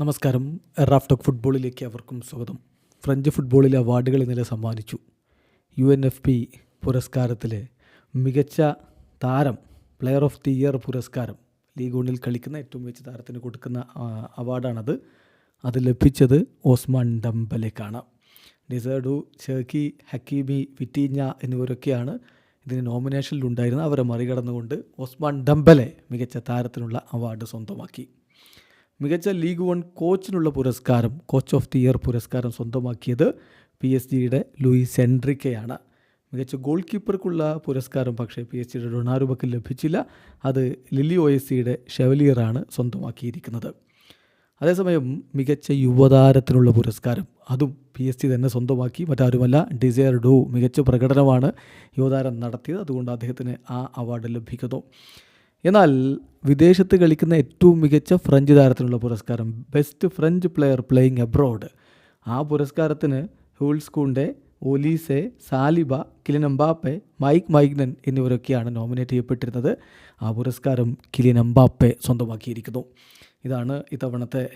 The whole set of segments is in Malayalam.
നമസ്കാരം. റാഫ്റ്റോക്ക് ഫുട്ബോളിലേക്ക് അവർക്കും സ്വാഗതം. ഫ്രഞ്ച് ഫുട്ബോളിലെ അവാർഡുകൾ ഇന്നലെ സമ്മാനിച്ചു. യു എൻ എഫ് പി പുരസ്കാരത്തിലെ മികച്ച താരം പ്ലെയർ ഓഫ് ദി ഇയർ പുരസ്കാരം ലീഗ് ഒന്നിൽ കളിക്കുന്ന ഏറ്റവും മികച്ച താരത്തിന് കൊടുക്കുന്ന അവാർഡാണത്. അത് ലഭിച്ചത് ഓസ്മാൻ ഡംബലേക്കാണ്. ഡിസേർഡു ഷെർക്കി ഹക്കീമി വിറ്റീഞ്ഞ എന്നിവരൊക്കെയാണ് ഇതിന് നോമിനേഷനിൽ ഉണ്ടായിരുന്നത് അവരെ മറികടന്നുകൊണ്ട് ഓസ്മാൻ ഡംബലെ മികച്ച താരത്തിനുള്ള അവാർഡ് സ്വന്തമാക്കി. മികച്ച ലീഗ് വൺ കോച്ചിനുള്ള പുരസ്കാരം കോച്ച് ഓഫ് ദി ഇയർ പുരസ്കാരം സ്വന്തമാക്കിയത് പി എസ് ജിയുടെ ലൂയിസ് എൻഡ്രിക്കയാണ് മികച്ച ഗോൾ കീപ്പർക്കുള്ള പുരസ്കാരം പക്ഷേ പി എസ് ജിയുടെ ഡൊണാറുബക്ക് ലഭിച്ചില്ല. അത് ലില്ലി ഒ എസ് സിയുടെ ഷെവലിയറാണ് സ്വന്തമാക്കിയിരിക്കുന്നത്. അതേസമയം മികച്ച യുവതാരത്തിനുള്ള പുരസ്കാരം അതും പി എസ് ജി തന്നെ സ്വന്തമാക്കി മറ്റാരുമല്ല ഡിസയർ ഡു മികച്ച പ്രകടനമാണ് യുവതാരം നടത്തിയത്. അതുകൊണ്ട് അദ്ദേഹത്തിന് ആ അവാർഡ് ലഭിക്കുന്നു. എന്നാൽ വിദേശത്ത് കളിക്കുന്ന ഏറ്റവും മികച്ച ഫ്രഞ്ച് താരത്തിനുള്ള പുരസ്കാരം best French player playing abroad ആ പുരസ്കാരത്തിന് ഹൂൾസ്കൂണ്ടെ Olise Saliba Kylian Mbappe Mike Maignan എന്നിവരൊക്കെയാണ് nominate ചെയ്യപ്പെട്ടിരുന്നത്. ആ പുരസ്കാരം കിലിൻ എംബാപ്പെ സ്വന്തമാക്കിയിരിക്കുന്നു. ഇതാണ് ഇത്തവണത്തെ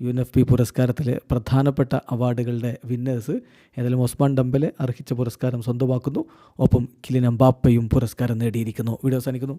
യു എൻ എഫ് പി പുരസ്കാരത്തിലെ പ്രധാനപ്പെട്ട അവാർഡുകളുടെ വിന്നേഴ്സ് ഏതായാലും ഒസ്മാൻ ഡംബലെ അർഹിച്ച പുരസ്കാരം സ്വന്തമാക്കുന്നു. ഒപ്പം കിലിൻ എംബാപ്പയും പുരസ്കാരം നേടിയിരിക്കുന്നു. വീഡിയോ അവസാനിക്കുന്നു.